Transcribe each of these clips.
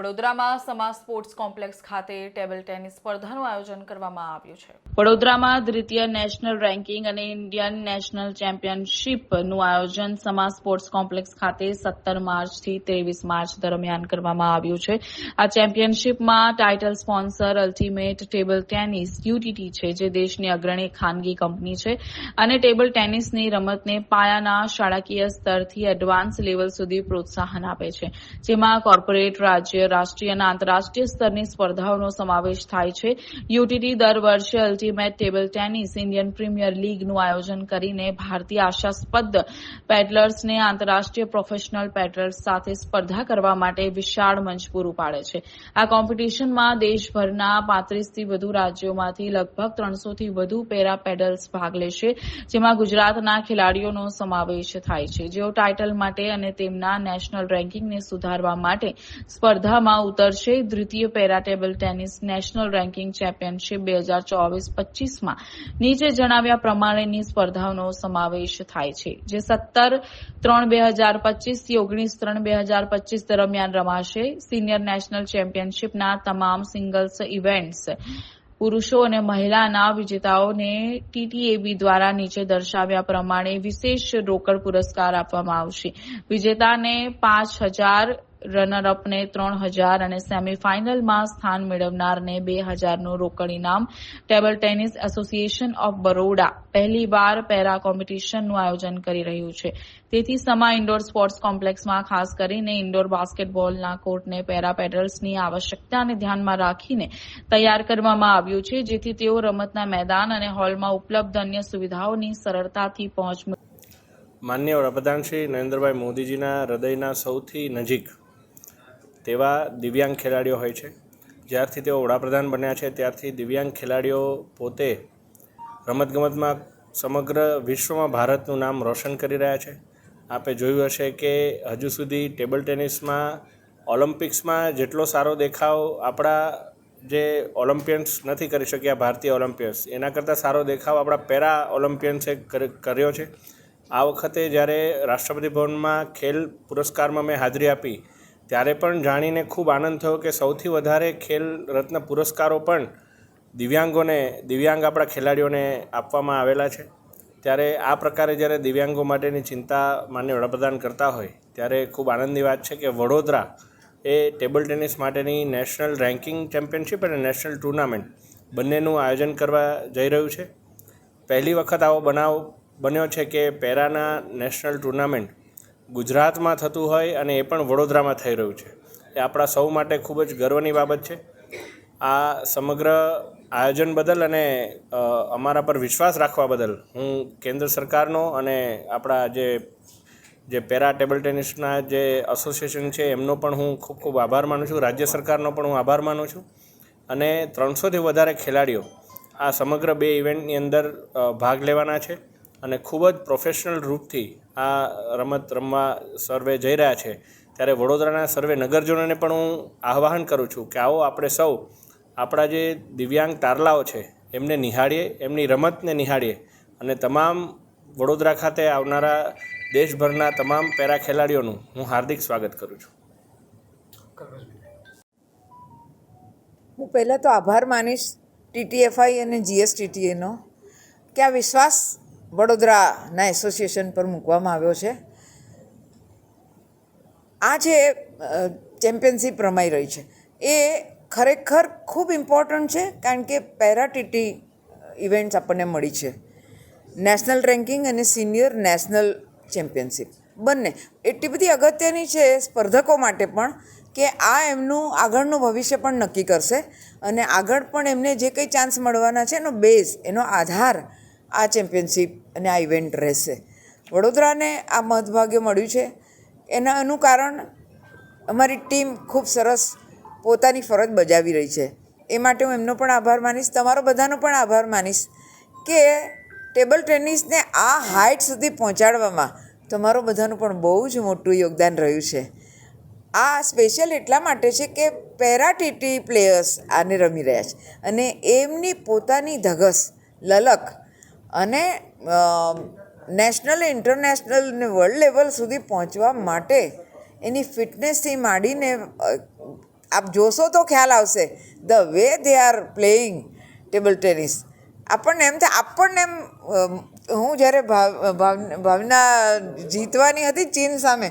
વડોદરામાં Sama sports complex ખાતે table tennis સ્પર્ધાનું આયોજન કરવામાં આવ્યું છે. વડોદરામાં દ્વિતીય નેશનલ રેન્કિંગ અને ઇન્ડિયન નેશનલ ચેમ્પિયનશીપનું આયોજન સમા સ્પોર્ટ્સ કોમ્પ્લેક્સ ખાતે સત્તર માર્ચથી ત્રેવીસ માર્ચ દરમિયાન કરવામાં આવ્યું છે. આ ચેમ્પિયનશીપમાં title sponsor ultimate table tennis UTT છે, જે દેશની અગ્રણી ખાનગી કંપની છે. અને ટેબલ ટેનિસની રમતને પાયાના શાળાકીય સ્તરથી એડવાન્સ લેવલ સુધી પ્રોત્સાહન આપે છે, જેમાં કોર્પોરેટ રાજ્ય રાષ્ટ્રીય અને આંતરરાષ્ટ્રીય સ્તરની સ્પર્ધાઓનો સમાવેશ થાય છે. યુટીટી દર વર્ષે ultimate table tennis Indian premier લીગનું આયોજન કરીને ભારતીય આશાસ્પદ પેડલર્સને આંતરરાષ્ટ્રીય પ્રોફેશનલ પેટલર્સ સાથે સ્પર્ધા કરવા માટે વિશાળ મંચ પૂરું પાડે છે. આ કોમ્પિટિશનમાં દેશભરના પાંત્રીસથી વધુ રાજ્યોમાંથી લગભગ ત્રણસોથી વધુ પેરા પેડલ્સ ભાગ લેશે, જેમાં ગુજરાતના ખેલાડીઓનો સમાવેશ થાય છે. જેઓ ટાઇટલ માટે અને તેમના નેશનલ રેન્કિંગને સુધારવા માટે સ્પર્ધામાં ઉતરશે. દ્વિતીય para table tennis national ranking championship બે હજાર ચોવીસ પચીસમાં. નીચે જણાવ્યા પ્રમાણેની સ્પર્ધાઓનો સમાવેશ થાય છે, જે સત્તર ત્રણ બે હજાર પચીસથી ઓગણીસ ત્રણ બે હજાર પચીસ દરમિયાન રમાશે. સિનિયર નેશનલ ચેમ્પિયનશીપના તમામ સિંગલ્સ ઇવેન્ટ્સ પુરુષો અને મહિલાના વિજેતાઓને ટીટીએબી દ્વારા નીચે દર્શાવ્યા પ્રમાણે વિશેષ રોકડ પુરસ્કાર આપવામાં આવશે. વિજેતાને પાંચ હજાર રનરઅપને ત્રણ હજાર અને સેમીફાઇનલમાં સ્થાન મેળવનારને બે હજારનું રોકડ ઇનામ table tennis association of Baroda પહેલીવાર પેરા કોમ્પિટિશનનું આયોજન કરી રહ્યું છે. તેથી સમા ઇન્ડોર સ્પોર્ટ્સ કોમ્પ્લેક્સમાં ખાસ કરીને ઇન્ડોર બાસ્કેટબોલના કોર્ટને પેરા પેડલ્સની આવશ્યકતાને ધ્યાનમાં રાખીને તૈયાર કરવામાં આવ્યું છે, જેથી તેઓ રમતના મેદાન અને હોલમાં ઉપલબ્ધ અન્ય સુવિધાઓની સરળતાથી પહોંચ માન્ય વડાપ્રધાન શ્રી નરેન્દ્રભાઈ મોદીજીના હૃદયના સૌથી નજીક તેવા દિવ્યાંગ ખેલાડીઓ હોય છે. જ્યારથી તેઓ વડાપ્રધાન બન્યા છે, ત્યારથી દિવ્યાંગ ખેલાડીઓ પોતે રમતગમતમાં સમગ્ર વિશ્વમાં ભારતનું નામ રોશન કરી રહ્યા છે. આપે જોયું હશે કે હજુ સુધી ટેબલ ટેનિસમાં, ઓલિમ્પિક્સમાં જેટલો સારો દેખાવ આપણા જે ઓલિમ્પિયન્સ નથી કરી શક્યા, ભારતીય ઓલિમ્પિયન્સ, એના કરતાં સારો દેખાવ આપણા પેરા ઓલિમ્પિયન્સે કર- કર્યો છે. આ વખતે જ્યારે રાષ્ટ્રપતિ ભવનમાં ખેલ પુરસ્કારમાં મેં હાજરી આપી ત્યારે પણ જાણીને ખૂબ આનંદ થયો કે સૌથી વધારે ખેલ રત્ન પુરસ્કારો પણ દિવ્યાંગોને, દિવ્યાંગ આપણા ખેલાડીઓને આપવામાં આવેલા છે. ત્યારે આ પ્રકારે જ્યારે દિવ્યાંગો માટેની ચિંતા માન્ય વડાપ્રધાન કરતા હોય, ત્યારે ખૂબ આનંદની વાત છે કે વડોદરા એ ટેબલ ટેનિસ માટેની નેશનલ રેન્કિંગ ચેમ્પિયનશિપ અને નેશનલ ટુર્નામેન્ટ બંનેનું આયોજન કરવા જઈ રહ્યું છે. પહેલી વખત આવો બનાવ બન્યો છે કે પેરાના નેશનલ ટુર્નામેન્ટ ગુજરાતમાં થતું હોય અને એ પણ વડોદરામાં થઈ રહ્યું છે. એ આપણા સૌ માટે ખૂબ જ ગર્વની બાબત છે. આ સમગ્ર આયોજન બદલ અને અમારા પર વિશ્વાસ રાખવા બદલ હું કેન્દ્ર સરકારનો અને આપણા જે જે પેરા ટેબલ ટેનિસના જે એસોસિએશન છે એમનો પણ હું ખૂબ ખૂબ આભાર માનું છું. રાજ્ય સરકારનો પણ હું આભાર માનું છું. અને ત્રણસોથી વધારે ખેલાડીઓ આ સમગ્ર બે ઇવેન્ટની અંદર ભાગ લેવાના છે. અને ખૂબ જ પ્રોફેશનલ રૂપથી આ રમત રમવા સર્વે જઈ રહ્યા છે. ત્યારે વડોદરાના સર્વે નગરજનોને પણ હું આહ્વાન કરું છું કે આવો આપણે સૌ આપણા જે દિવ્યાંગ તારલાઓ છે, એમને નિહાળીએ, એમની રમતને નિહાળીએ અને તમામ વડોદરા ખાતે આવનારા દેશભરના તમામ પેરા ખેલાડીઓનું હું હાર્દિક સ્વાગત કરું છું. હું પહેલાં તો આભાર માનીશ ટીટીએફઆઈ અને જીએસટીટીએનો કે આ વિશ્વાસ વડોદરાના એસોસિએશન પર મૂકવામાં આવ્યો છે. આ જે ચેમ્પિયનશિપ રમાઈ રહી છે, એ ખરેખર ખૂબ ઇમ્પોર્ટન્ટ છે, કારણ કે પેરાટીટી ઇવેન્ટ્સ આપણને મળી છે. નેશનલ રેન્કિંગ અને સિનિયર નેશનલ ચેમ્પિયનશિપ, બંને. એટલી બધી અગત્યની છે સ્પર્ધકો માટે પણ, કે આ એમનું આગળનું ભવિષ્ય પણ નક્કી કરશે અને આગળ પણ એમને જે કંઈ ચાન્સ મળવાના છે એનો બેઝ એનો આધાર આ ચેમ્પિયનશિપ અને આ ઇવેન્ટ રહેશે. વડોદરાને આ મધભાગ્ય મળ્યું છે. એના એનું કારણ, અમારી ટીમ ખૂબ સરસ પોતાની ફરજ બજાવી રહી છે. એ માટે હું એમનો પણ આભાર માનીશ. તમારો બધાનો પણ આભાર માનીશ કે ટેબલ ટેનિસને આ હાઇટ સુધી પહોંચાડવામાં તમારો બધાનું પણ બહુ જ મોટું યોગદાન રહ્યું છે. આ સ્પેશિયલ એટલા માટે છે કે પેરાટીટી પ્લેયર્સ આને રમી રહ્યા છે. અને એમની પોતાની ધગસ, લલક અને નેશનલ ઇન્ટરનેશનલ ને વર્લ્ડ લેવલ સુધી પહોંચવા માટે એની ફિટનેસથી માંડીને આપ જોશો તો ખ્યાલ આવશે, the way they are playing table tennis. આપણને એમ થાય, આપણને એમ હું જ્યારે ભાવ, ભાવ- ભાવના જીતવાની હતી ચીન સામે,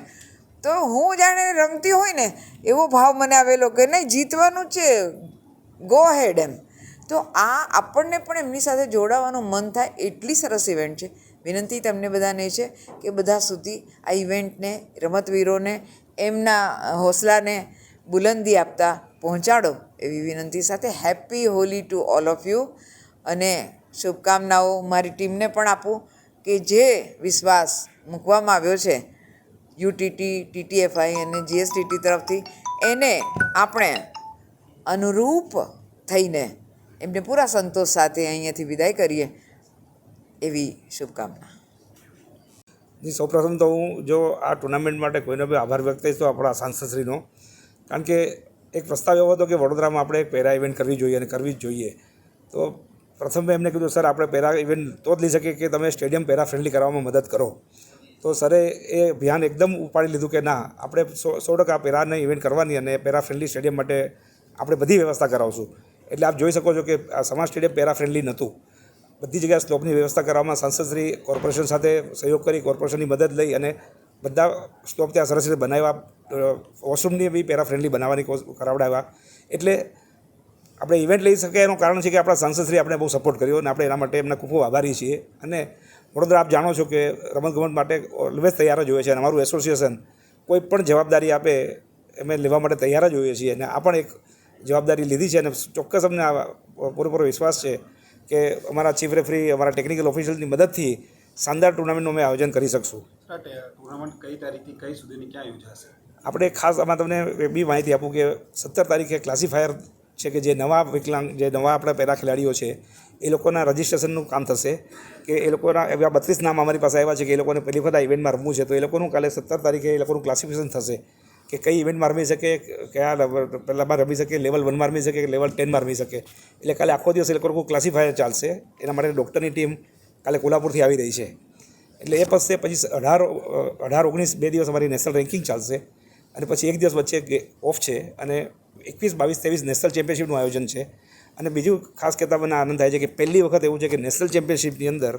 તો હું જાણે રમતી હોય ને, એવો ભાવ મને આવેલો કે નહીં, જીતવાનું છે ગો હેડ એમ. તો આ આપણને પણ એમની સાથે જોડાવાનું મન થાય એટલી સરસ ઇવેન્ટ છે. વિનંતી તમને બધાને છે કે બધા સુધી આ ઇવેન્ટને રમતવીરોને, એમના હોસલાને બુલંદી આપતા પહોંચાડો એવી વિનંતી સાથે happy Holi to all of you અને શુભકામનાઓ મારી ટીમને પણ આપું કે જે વિશ્વાસ મૂકવામાં આવ્યો છે યુટીટી ટીટીએફઆઈ અને જીએસટીટી તરફથી, એને આપણે અનુરૂપ થઈને એમને પૂરા સંતોષ સાથે અહીંયાથી વિદાય કરીએ. એવી શુભકામના. સૌપ્રથમ તો હું જો આ ટુર્નામેન્ટ માટે કોઈનો બી આભાર વ્યક્ત કરીશ તો આપણા સાંસદશ્રીનો. કારણ કે એક પ્રસ્તાવ એવો હતો કે વડોદરામાં આપણે એક પેરા ઇવેન્ટ કરવી જોઈએ અને કરવી જ જોઈએ. તો પ્રથમ મેં એમને કીધું, સર, આપણે પેરા ઇવેન્ટ તો જ લઈ શકીએ કે તમે સ્ટેડિયમ પેરા ફ્રેન્ડલી કરવામાં મદદ કરો. તો સરે એ અભિયાન એકદમ ઉપાડી લીધું કે ના, આપણે સો સો ટકા પેરાની ઇવેન્ટ કરવાની અને પેરા ફ્રેન્ડલી સ્ટેડિયમ માટે આપણે બધી વ્યવસ્થા કરાવશું. એટલે આપ જોઈ શકો છો કે આ સમાજ સ્ટેડિયમ પેરા ફ્રેન્ડલી નહોતું. બધી જગ્યાએ સ્લોપની વ્યવસ્થા કરવામાં સાંસદશ્રી કોર્પોરેશન સાથે સહયોગ કરી, કોર્પોરેશનની મદદ લઈ અને બધા સ્લોપ ત્યાં સરસ રીતે બનાવ્યા. વોશરૂમની બી પેરા ફ્રેન્ડલી બનાવવાની કરાવડાવ્યા. એટલે આપણે ઇવેન્ટ લઈ શકીએ એનું કારણ છે કે આપણા સાંસદશ્રી આપણે બહુ સપોર્ટ કર્યો અને આપણે એના માટે એમના ખૂબ ખૂબ આભારી છીએ. અને વડોદરા, આપ જાણો છો કે રમતગમત માટે ઓલવેઝ તૈયાર જ હોય છે અને અમારું એસોસિએશન કોઈ પણ જવાબદારી આપે અમે લેવા માટે તૈયાર જ હોઈએ છીએ. અને આ પણ એક જવાબદારી લીધી છે અને ચોક્કસ અમને આ પૂરેપૂરો વિશ્વાસ છે કે અમારા ચીફ રેફરી અમારા ટેકનિકલ ઓફિશિયલની મદદથી શાનદાર ટુર્નામેન્ટનું અમે આયોજન કરી શકશું. ટુર્નામેન્ટ કઈ તારીખથી કઈ સુધીની ક્યાં યોજાશે? આપણે ખાસ આમાં તમને એ બી માહિતી આપું કે સત્તર તારીખે ક્લાસિફાયર છે કે જે નવા વિકલાંગ જે નવા આપણા પેરા ખેલાડીઓ છે એ લોકોના રજિસ્ટ્રેશનનું કામ થશે. કે એ લોકોના એવા બત્રીસ નામ અમારી પાસે આવ્યા છે કે એ લોકોને પહેલી વખત આ ઇવેન્ટમાં રમવું છે તો એ લોકોનું કાલે સત્તર તારીખે એ લોકોનું ક્લાસિફિકેશન થશે. કે કઈ ઇવેન્ટમાં રમી શકે કયા પહેલાંમાં રમી શકે લેવલ વનમાં રમી શકે, કે લેવલ ટેનમાં રમી શકે. એટલે કાલે આખો દિવસ એ લોકોનું ક્લાસિફાયર ચાલશે. એના માટે ડૉક્ટરની ટીમ કાલે કોલ્હાપુરથી આવી રહી છે. એટલે એ પછી પછી અઢાર અઢાર, ઓગણીસ બે દિવસ અમારી નેશનલ રેન્કિંગ ચાલશે. અને પછી એક દિવસ વચ્ચે ઓફ છે અને એકવીસ, બાવીસ, ત્રેવીસ નેશનલ ચેમ્પિયનશિપનું આયોજન છે. અને બીજું ખાસ કહેતા મને આનંદ થાય છે કે પહેલી વખત એવું છે કે નેશનલ ચેમ્પિયનશિપની અંદર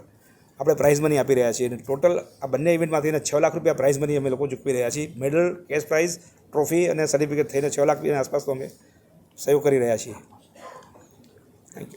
આપણે પ્રાઇઝ મની આપી રહ્યા છીએ. અને ટોટલ આ બંને ઇવેન્ટમાંથી છ લાખ રૂપિયા પ્રાઇઝ મની અમે લોકો ચૂકવી રહ્યા છીએ. મેડલ કેશ પ્રાઇઝ ટ્રોફી અને સર્ટિફિકેટ થઈને છ લાખ રૂપિયાની આસપાસનો અમે સહયોગ કરી રહ્યા છીએ.